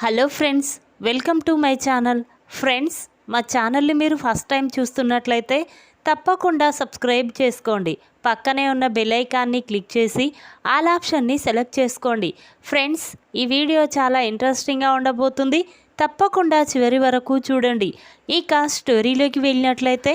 Hello friends welcome to my channel. Friends మా ఛానల్ని మీరు ఫస్ట్ టైం చూస్తున్నట్లయితే తప్పకుండా సబ్స్క్రైబ్ చేసుకోండి. పక్కనే ఉన్న బెల్ ఐకాన్ని క్లిక్ చేసి ఆల్ ఆప్షన్ని సెలెక్ట్ చేసుకోండి. ఫ్రెండ్స్ ఈ వీడియో చాలా ఇంట్రెస్టింగ్గా ఉండబోతుంది. తప్పకుండా చివరి వరకు చూడండి. ఇక స్టోరీలోకి వెళ్ళినట్లయితే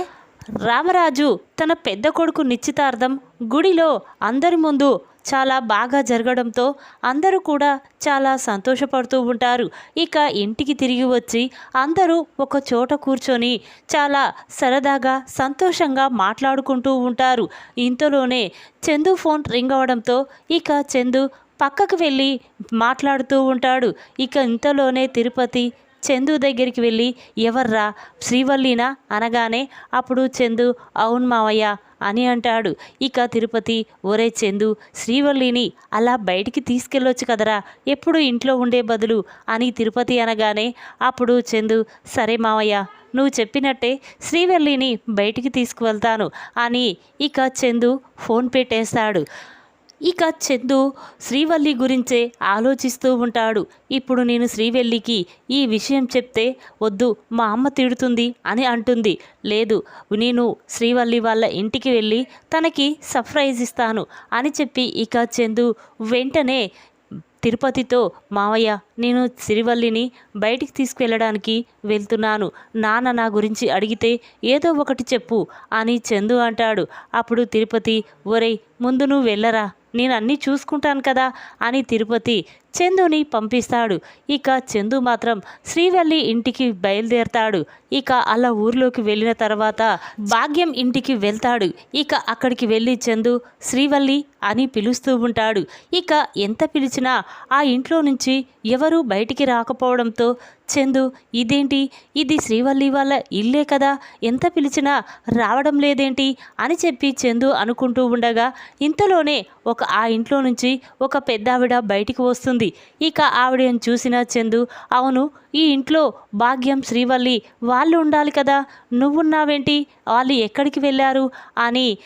రామరాజు తన పెద్ద కొడుకు నిశ్చితార్థం గుడిలో అందరి ముందు చాలా బాగా జరగడంతో అందరూ కూడా చాలా సంతోషపడుతూ ఉంటారు. ఇక ఇంటికి తిరిగి వచ్చి అందరూ ఒక చోట కూర్చొని చాలా సరదాగా సంతోషంగా మాట్లాడుకుంటూ ఉంటారు. ఇంతలోనే చందు ఫోన్ రింగ్ అవడంతో ఇక చందు పక్కకు వెళ్ళి మాట్లాడుతూ ఉంటాడు. ఇక ఇంతలోనే తిరుపతి చందు దగ్గరికి వెళ్ళి ఎవర్రా? శ్రీవల్లినా? అనగానే అప్పుడు చందు అవును మావయ్య అని అంటాడు. ఇక తిరుపతి ఒరే చందు శ్రీవల్లిని అలా బయటికి తీసుకెళ్ళొచ్చు కదరా ఎప్పుడు ఇంట్లో ఉండే బదులు అని తిరుపతి అనగానే అప్పుడు చందు సరే మావయ్య నువ్వు చెప్పినట్టే శ్రీవల్లిని బయటికి తీసుకువెళ్తాను అని ఇక చందు ఫోన్ పెట్టేస్తాడు. ఇక చందు శ్రీవల్లి గురించే ఆలోచిస్తూ ఉంటాడు. ఇప్పుడు నేను శ్రీవల్లికి ఈ విషయం చెప్తే వద్దు మా అమ్మ తిడుతుంది అని అంటుంది. లేదు నేను శ్రీవల్లి వాళ్ళ ఇంటికి వెళ్ళి తనకి సర్ప్రైజ్ ఇస్తాను అని చెప్పి ఇక చందు వెంటనే తిరుపతితో మావయ్య నేను సిరివల్లిని బయటికి తీసుకువెళ్ళడానికి వెళ్తున్నాను. నాన్న నా గురించి అడిగితే ఏదో ఒకటి చెప్పు అని చందు అంటాడు. అప్పుడు తిరుపతి ఒరేయ్ ముందు నువ్వు వెళ్ళరా? నేను అన్నీ చూసుకుంటాను కదా అని తిరుపతి చందుని పంపిస్తాడు. ఇక చందు మాత్రం శ్రీవల్లి ఇంటికి బయలుదేరతాడు. ఇక అలా ఊర్లోకి వెళ్ళిన తర్వాత భాగ్యం ఇంటికి వెళ్తాడు. ఇక అక్కడికి వెళ్ళి చందు శ్రీవల్లి అని పిలుస్తూ ఉంటాడు. ఇక ఎంత పిలిచినా ఆ ఇంట్లో నుంచి ఎవరూ బయటికి రాకపోవడంతో చందు ఇదేంటి? ఇది శ్రీవల్లి వాళ్ళ ఇల్లే కదా? ఎంత పిలిచినా రావడం లేదేంటి? అని చెప్పి చందు అనుకుంటూ ఉండగా ఇంతలోనే ఒక ఆ ఇంట్లో నుంచి ఒక పెద్ద ఆవిడ బయటికి వస్తుంది. ఇక ఆవిడని చూసిన చందు అవును ఈ ఇంట్లో భాగ్యం శ్రీవల్లి వాళ్ళు ఉండాలి కదా? నువ్వున్నావేంటి? వాళ్ళు ఎక్కడికి వెళ్ళారు? అని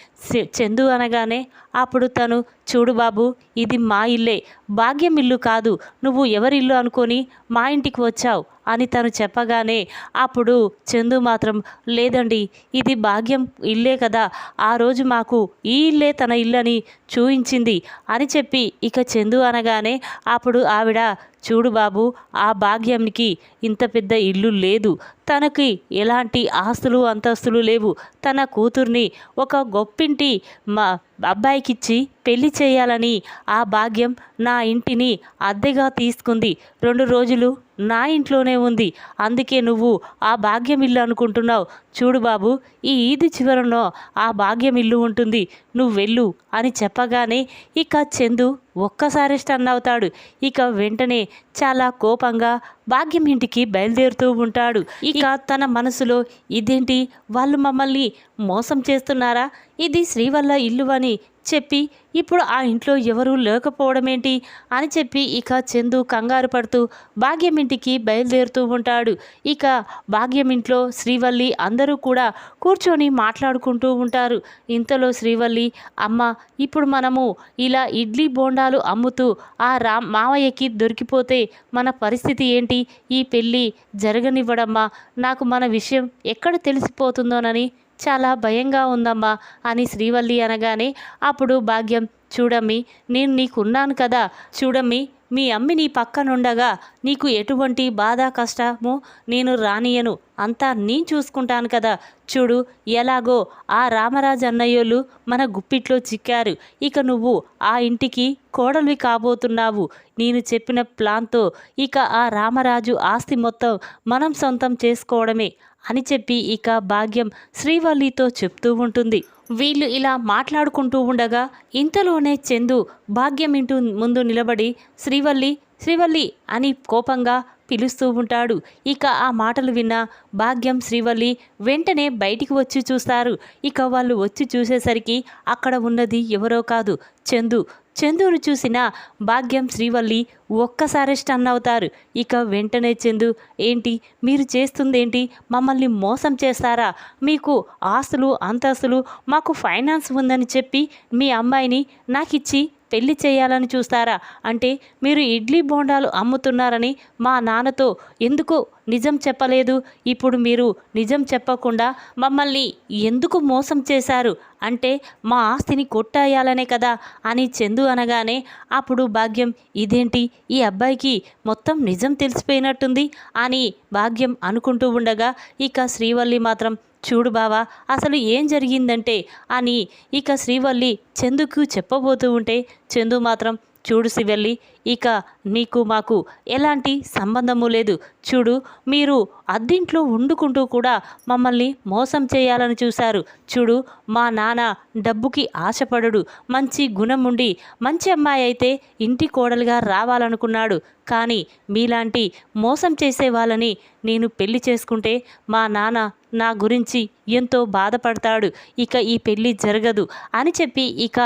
చందు అనగానే అప్పుడు తను చూడు బాబు ఇది మా ఇల్లే. భాగ్యం ఇల్లు కాదు. నువ్వు ఎవరి ఇల్లు అనుకొని మా ఇంటికి వచ్చావు. అని తను చెప్పగానే అప్పుడు చందు మాత్రం లేదండి ఇది భాగ్యం ఇల్లే కదా ఆ రోజు మాకు ఈ ఇల్లే తన ఇల్లని చూయించింది అని చెప్పి ఇక చందు అనగానే అప్పుడు ఆవిడ చూడు బాబు ఆ భాగ్యంకి ఇంత పెద్ద ఇల్లు లేదు తనకి ఎలాంటి ఆస్తులు అంతస్తులు లేవు. తన కూతుర్ని ఒక గొప్పింటి మా అబ్బాయికిచ్చి పెళ్ళి చేయాలని ఆ భాగ్యం నా ఇంటిని అద్దెగా తీసుకుంది. రెండు రోజులు నా ఇంట్లోనే ఉంది. అందుకే నువ్వు ఆ భాగ్యం ఇల్లు అనుకుంటున్నావు. చూడు బాబు ఈ ఈది చివరలో ఆ భాగ్యం ఇల్లు ఉంటుంది. నువ్వు వెళ్ళు అని చెప్పగానే ఇక చందు ఒక్కసారి స్టన్ అవుతాడు. ఇక వెంటనే చాలా కోపంగా భాగ్యం ఇంటికి బయలుదేరుతూ ఉంటాడు. ఇక తన మనసులో ఇదేంటి? వాళ్ళు మమ్మల్ని మోసం చేస్తున్నారా? ఇది శ్రీవల్ల ఇల్లు అని చెప్పి ఇప్పుడు ఆ ఇంట్లో ఎవరూ లేకపోవడమేంటి? అని చెప్పి ఇక చందు కంగారు పడుతూ భాగ్యం ఇంటికి బయలుదేరుతూ ఉంటాడు. ఇక భాగ్యం ఇంట్లో శ్రీవల్లి అందరూ కూడా కూర్చొని మాట్లాడుకుంటూ ఉంటారు. ఇంతలో శ్రీవల్లి అమ్మ ఇప్పుడు మనము ఇలా ఇడ్లీ బోండాలు అమ్ముతూ ఆ రా మావయ్యకి దొరికిపోతే మన పరిస్థితి ఏంటి? ఈ పెళ్ళి జరగనివ్వడమ్మా. నాకు మన విషయం ఎక్కడ తెలిసిపోతుందోనని చాలా భయంగా ఉందమ్మా అని శ్రీవల్లి అనగానే అప్పుడు భాగ్యం చూడమ్మి నేను నీకున్నాను కదా చూడమ్మి మీ అమ్మి నీ పక్కనుండగా నీకు ఎటువంటి బాధ కష్టము నేను రానియను అంతా నేను చూసుకుంటాను కదా. చూడు ఎలాగో ఆ రామరాజు అన్నయ్యోళ్ళు మన గుప్పిట్లో చిక్కారు. ఇక నువ్వు ఆ ఇంటికి కోడలివి కాబోతున్నావు. నేను చెప్పిన ప్లాన్తో ఇక ఆ రామరాజు ఆస్తి మొత్తం మనం సొంతం చేసుకోవడమే. అని చెప్పి ఇక భాగ్యం శ్రీవల్లితో చెప్తూ ఉంటుంది. వీళ్ళు ఇలా మాట్లాడుకుంటూ ఉండగా ఇంతలోనే చందు భాగ్యం ఇంటూ ముందు నిలబడి శ్రీవల్లి శ్రీవల్లి అని కోపంగా పిలుస్తూ ఉంటాడు. ఇక ఆ మాటలు విన్న భాగ్యం శ్రీవల్లి వెంటనే బయటికి వచ్చి చూస్తారు. ఇక వాళ్ళు వచ్చి చూసేసరికి అక్కడ ఉన్నది ఎవరో కాదు చందు. చందును చూసిన భాగ్యం శ్రీవల్లి ఒక్కసారి స్టన్ అవుతారు. ఇక వెంటనే చందు ఏంటి? మీరు చేస్తుందేంటి? మమ్మల్ని మోసం చేస్తారా? మీకు ఆస్తులు అంతస్తులు మాకు ఫైనాన్స్ ఉందని చెప్పి మీ అమ్మాయిని నాకిచ్చి పెళ్ళి చేయాలని చూస్తారా? అంటే మీరు ఇడ్లీ బోండాలు అమ్ముతున్నారని మా నాన్నతో ఎందుకు నిజం చెప్పలేదు. ఇప్పుడు మీరు నిజం చెప్పకుండా మమ్మల్ని ఎందుకు మోసం చేశారు? అంటే మా ఆస్తిని కొట్టాయాలనే కదా అని చందు అనగానే అప్పుడు భాగ్యం ఇదేంటి? ఈ అబ్బాయికి మొత్తం నిజం తెలిసిపోయినట్టుంది అని భాగ్యం అనుకుంటూ ఉండగా ఇక శ్రీవల్లి మాత్రం చూడు బావా అసలు ఏం జరిగిందంటే అని ఇక శ్రీవల్లి చందుకు చెప్పబోతూ ఉంటే చందు మాత్రం చూడు శివల్లి ఇక నీకు మాకు ఎలాంటి సంబంధము లేదు. చూడు మీరు అద్దింట్లో వండుకుంటూ కూడా మమ్మల్ని మోసం చేయాలని చూశారు. చూడు మా నాన్న డబ్బుకి ఆశపడడు మంచి గుణం ఉండి మంచి అమ్మాయి అయితే ఇంటి కోడలుగా రావాలనుకున్నాడు. కానీ మీలాంటి మోసం చేసే వాళ్ళని నేను పెళ్ళి చేసుకుంటే మా నాన్న నా గురించి ఎంతో బాధపడతాడు. ఇక ఈ పెళ్ళి జరగదు అని చెప్పి ఇక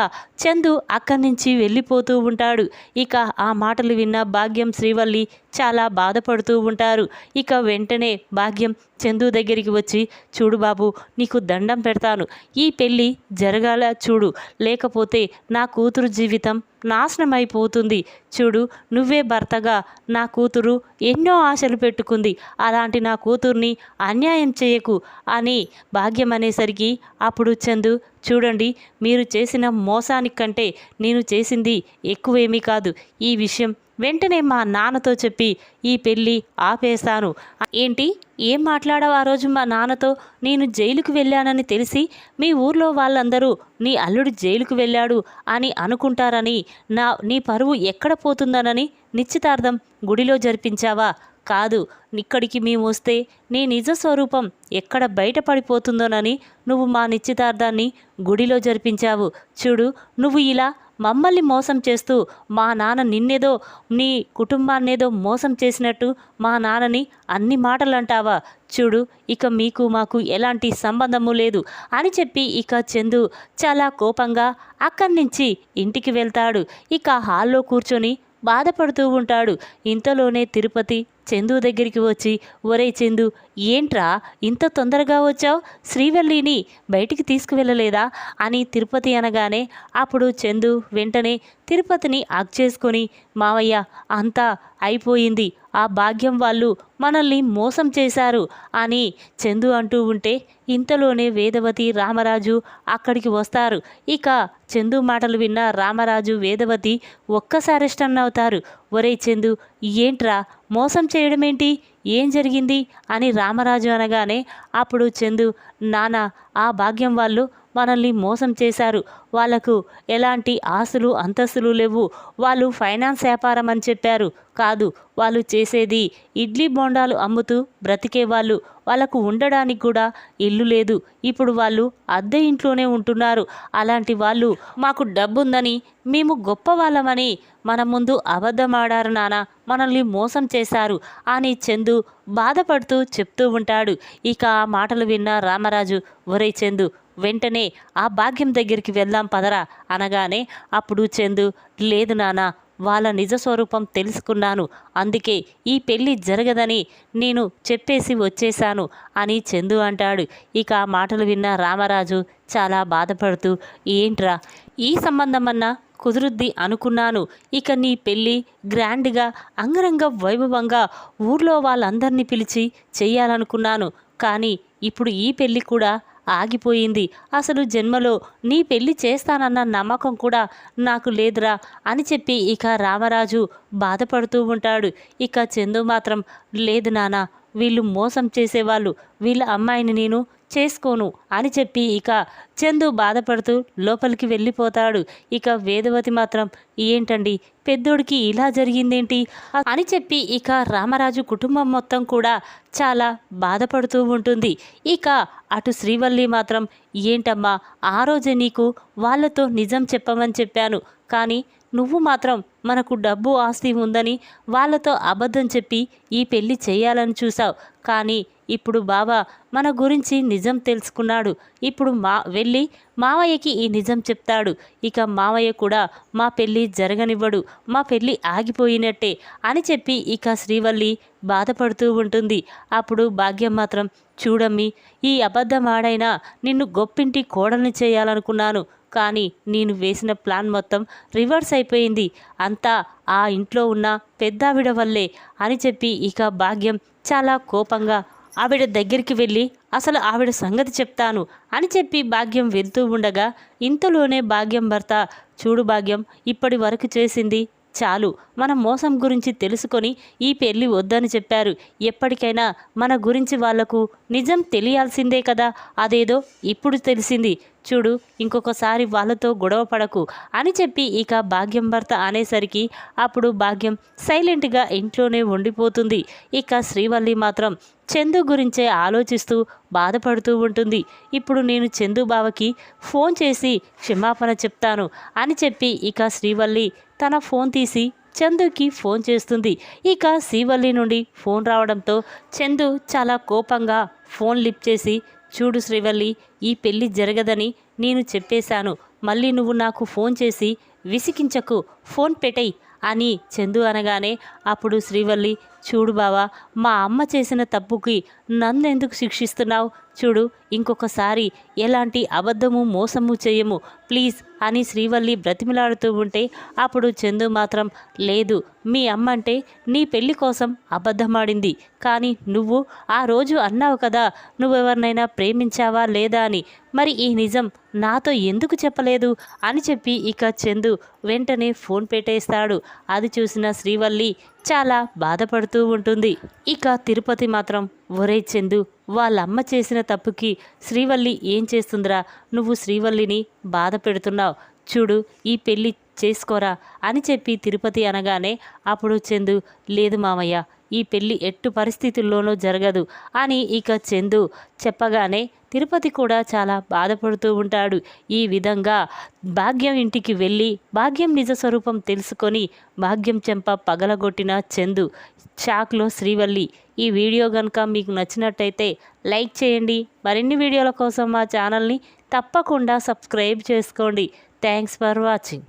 చందు అక్కడి నుంచి వెళ్ళిపోతూ ఉంటాడు. ఇక ఆ మాటలు విన్న భాగ్యం శ్రీవల్లి చాలా బాధపడుతూ ఉంటారు. ఇక వెంటనే భాగ్యం చందు దగ్గరికి వచ్చి చూడు బాబు నీకు దండం పెడతాను. ఈ పెళ్ళి జరగాల చూడు. లేకపోతే నా కూతురు జీవితం నాశనం అయిపోతుంది చూడు నువ్వే భర్తగా నా కూతురు ఎన్నో ఆశలు పెట్టుకుంది. అలాంటి నా కూతుర్ని అన్యాయం చేయకు అని భాగ్యం అనేసరికి అప్పుడు చందు చూడండి మీరు చేసిన మోసానికంటే నేను చేసింది ఎక్కువేమీ కాదు. ఈ విషయం వెంటనే మా నాన్నతో చెప్పి ఈ పెళ్ళి ఆపేశాను. ఏంటి? ఏం మాట్లాడావు ఆ రోజు మా నాన్నతో? నేను జైలుకు వెళ్ళానని తెలిసి మీ ఊర్లో వాళ్ళందరూ నీ అల్లుడు జైలుకు వెళ్ళాడు అని అనుకుంటారని నా నీ పరువు ఎక్కడ పోతుందనని నిశ్చితార్థం గుడిలో జరిపించావా? కాదు ఇక్కడికి మేము వస్తే నీ నిజ స్వరూపం ఎక్కడ బయటపడిపోతుందోనని నువ్వు మా నిశ్చితార్థాన్ని గుడిలో జరిపించావు. చూడు నువ్వు ఇలా మమ్మల్ని మోసం చేస్తూ మా నాన్న నిన్నేదో నీ కుటుంబాన్నేదో మోసం చేసినట్టు మా నాన్నని అన్ని మాటలు అంటావా చూడు ఇక మీకు మాకు ఎలాంటి సంబంధము లేదు అని చెప్పి ఇక చందు చాలా కోపంగా అక్కడి నుంచి ఇంటికి వెళ్తాడు. ఇక హాల్లో కూర్చొని బాధపడుతూ ఉంటాడు. ఇంతలోనే తిరుపతి చందు దగ్గరికి వచ్చి ఒరే చందు ఏంట్రా ఇంత తొందరగా వచ్చావు? శ్రీవల్లిని బయటికి తీసుకువెళ్ళలేదా? అని తిరుపతి అనగానే అప్పుడు చందు వెంటనే తిరుపతిని అగ్ చేసుకొని మావయ్య అంతా అయిపోయింది. ఆ భాగ్యం వాళ్ళు మనల్ని మోసం చేశారు అని చందు అంటూ ఉంటే ఇంతలోనే వేదవతి రామరాజు అక్కడికి వస్తారు. ఇక చందు మాటలు విన్న రామరాజు వేదవతి ఒక్కసారి స్టన్ అవుతారు. ఒరే చందు ఏంట్రా? మోసం చేయడమేంటి? ఏం జరిగింది? అని రామరాజు అనగానే అప్పుడు చందు నాన్న ఆ భాగ్యం వాళ్ళు మనల్ని మోసం చేశారు. వాళ్ళకు ఎలాంటి ఆస్తులు అంతస్తులు లేవు. వాళ్ళు ఫైనాన్స్ వ్యాపారం అని చెప్పారు. కాదు వాళ్ళు చేసేది ఇడ్లీ బోండాలు అమ్ముతూ బ్రతికే వాళ్ళు. వాళ్ళకు ఉండడానికి కూడా ఇల్లు లేదు. ఇప్పుడు వాళ్ళు అద్దె ఇంట్లోనే ఉంటున్నారు. అలాంటి వాళ్ళు మాకు డబ్బుందని మేము గొప్ప వాళ్ళమని మన ముందు అబద్ధమాడారు నాన్న. మనల్ని మోసం చేశారు అని చందు బాధపడుతూ చెప్తూ ఉంటాడు. ఇక ఆ మాటలు విన్న రామరాజు ఒరే చందు వెంటనే ఆ భాగ్యం దగ్గరికి వెళ్దాం పదరా అనగానే అప్పుడు చందు లేదు నాన్న వాళ్ళ నిజ స్వరూపం తెలుసుకున్నాను. అందుకే ఈ పెళ్ళి జరగదని నేను చెప్పేసి వచ్చేశాను అని చందు అంటాడు. ఇక ఆ మాటలు విన్న రామరాజు చాలా బాధపడుతూ ఏంట్రా ఈ సంబంధమన్నా కుదురుద్ది అనుకున్నాను. ఇక నీ పెళ్ళి గ్రాండ్గా అంగరంగ వైభవంగా ఊర్లో వాళ్ళందరినీ పిలిచి చేయాలనుకున్నాను కానీ ఇప్పుడు ఈ పెళ్ళి కూడా ఆగిపోయింది. అసలు జన్మలో నీ పెళ్ళి చేస్తానన్న నమ్మకం కూడా నాకు లేదురా అని చెప్పి ఇక రామరాజు బాధపడుతూ ఉంటాడు. ఇక చందు మాత్రం లేదు నానా వీళ్ళు మోసం చేసేవాళ్ళు వీళ్ళ అమ్మాయిని నేను చేసుకోను అని చెప్పి ఇక చందు బాధపడుతూ లోపలికి వెళ్ళిపోతాడు. ఇక వేదవతి మాత్రం ఏంటండి? పెద్దోడికి ఇలా జరిగిందేంటి? అని చెప్పి ఇక రామరాజు కుటుంబం మొత్తం కూడా చాలా బాధపడుతూ ఉంటుంది. ఇక అటు శ్రీవల్లి మాత్రం ఏంటమ్మా? ఆ రోజే నీకు వాళ్ళతో నిజం చెప్పమని చెప్పాను. కానీ నువ్వు మాత్రం మనకు డబ్బు ఆస్తి ఉందని వాళ్ళతో అబద్ధం చెప్పి ఈ పెళ్ళి చేయాలని చూసావు కానీ ఇప్పుడు బావ మన గురించి నిజం తెలుసుకున్నాడు. ఇప్పుడు మా వెళ్ళి మావయ్యకి ఈ నిజం చెప్తాడు. ఇక మావయ్య కూడా మా పెళ్ళి జరగనివ్వడు మా పెళ్ళి ఆగిపోయినట్టే అని చెప్పి ఇక శ్రీవల్లి బాధపడుతూ ఉంటుంది. అప్పుడు భాగ్యం మాత్రం చూడమ్మి ఈ అబద్ధమాడైనా నిన్ను గొప్పింటి కోడల్ని చేయాలనుకున్నాను. కానీ నేను వేసిన ప్లాన్ మొత్తం రివర్స్ అయిపోయింది. అంతా ఆ ఇంట్లో ఉన్న పెద్దావిడ వల్లే అని చెప్పి ఇక భాగ్యం చాలా కోపంగా ఆవిడ దగ్గరికి వెళ్ళి అసలు ఆవిడ సంగతి చెప్తాను అని చెప్పి భాగ్యం వెళ్తూ ఉండగా ఇంతలోనే భాగ్యం భర్త చూడు భాగ్యం ఇప్పటి వరకు చేసింది చాలు. మన మోసం గురించి తెలుసుకొని ఈ పెళ్ళి వద్దని చెప్పారు. ఎప్పటికైనా మన గురించి వాళ్ళకు నిజం తెలియాల్సిందే కదా. అదేదో ఇప్పుడు తెలిసింది. చూడు ఇంకొకసారి వాళ్ళతో గొడవ పడకు అని చెప్పి ఇక భాగ్యం భర్త అనేసరికి అప్పుడు భాగ్యం సైలెంట్గా ఇంట్లోనే ఉండిపోతుంది. ఇక శ్రీవల్లి మాత్రం చందు గురించే ఆలోచిస్తూ బాధపడుతూ ఉంటుంది. ఇప్పుడు నేను చందు బావకి ఫోన్ చేసి క్షమాపణ చెప్తాను అని చెప్పి ఇక శ్రీవల్లి తన ఫోన్ తీసి చందుకి ఫోన్ చేస్తుంది. ఇక శ్రీవల్లి నుండి ఫోన్ రావడంతో చందు చాలా కోపంగా ఫోన్ లిప్ చేసి చూడు శ్రీవల్లి ఈ పెళ్ళి జరగదని నేను చెప్పేశాను. మళ్ళీ నువ్వు నాకు ఫోన్ చేసి విసికించకు ఫోన్ పెట్టేయ్ అని చందు అనగానే అప్పుడు శ్రీవల్లి చూడు బావా మా అమ్మ చేసిన తప్పుకి నన్ను ఎందుకు శిక్షిస్తున్నావు? చూడు ఇంకొకసారి ఎలాంటి అబద్ధము మోసము చేయము. ప్లీజ్ అని శ్రీవల్లి బ్రతిమిలాడుతూ ఉంటే అప్పుడు చందు మాత్రం లేదు మీ అమ్మ అంటే నీ పెళ్ళి కోసం అబద్ధమాడింది. కానీ నువ్వు ఆ రోజు అన్నావు కదా నువ్వెవరినైనా ప్రేమించావా లేదా అని. మరి ఈ నిజం నాతో ఎందుకు చెప్పలేదు? అని చెప్పి ఇక చందు వెంటనే ఫోన్ పెట్టేస్తాడు. అది చూసిన శ్రీవల్లి చాలా బాధపడుతూ ఉంటుంది. ఇక తిరుపతి మాత్రం ఒరే చందు వాళ్ళమ్మ చేసిన తప్పుకి శ్రీవల్లి ఏం చేస్తుందిరా? నువ్వు శ్రీవల్లిని బాధ పెడుతున్నావు. చూడు ఈ పెళ్ళి చేసుకోరా అని చెప్పి తిరుపతి అనగానే అప్పుడు చందు లేదు మామయ్య ఈ పెళ్ళి ఎట్టు పరిస్థితుల్లోనూ జరగదు అని ఇక చందు చెప్పగానే తిరుపతి కూడా చాలా బాధపడుతూ ఉంటాడు. ఈ విధంగా భాగ్యం ఇంటికి వెళ్ళి భాగ్యం నిజ స్వరూపం తెలుసుకొని భాగ్యం చెంప పగలగొట్టిన చందు షాక్లో శ్రీవల్లి ఈ వీడియో కనుక మీకు నచ్చినట్టయితే లైక్ చేయండి. మరిన్ని వీడియోల కోసం మా ఛానల్ని తప్పకుండా సబ్స్క్రైబ్ చేసుకోండి. Thanks for watching.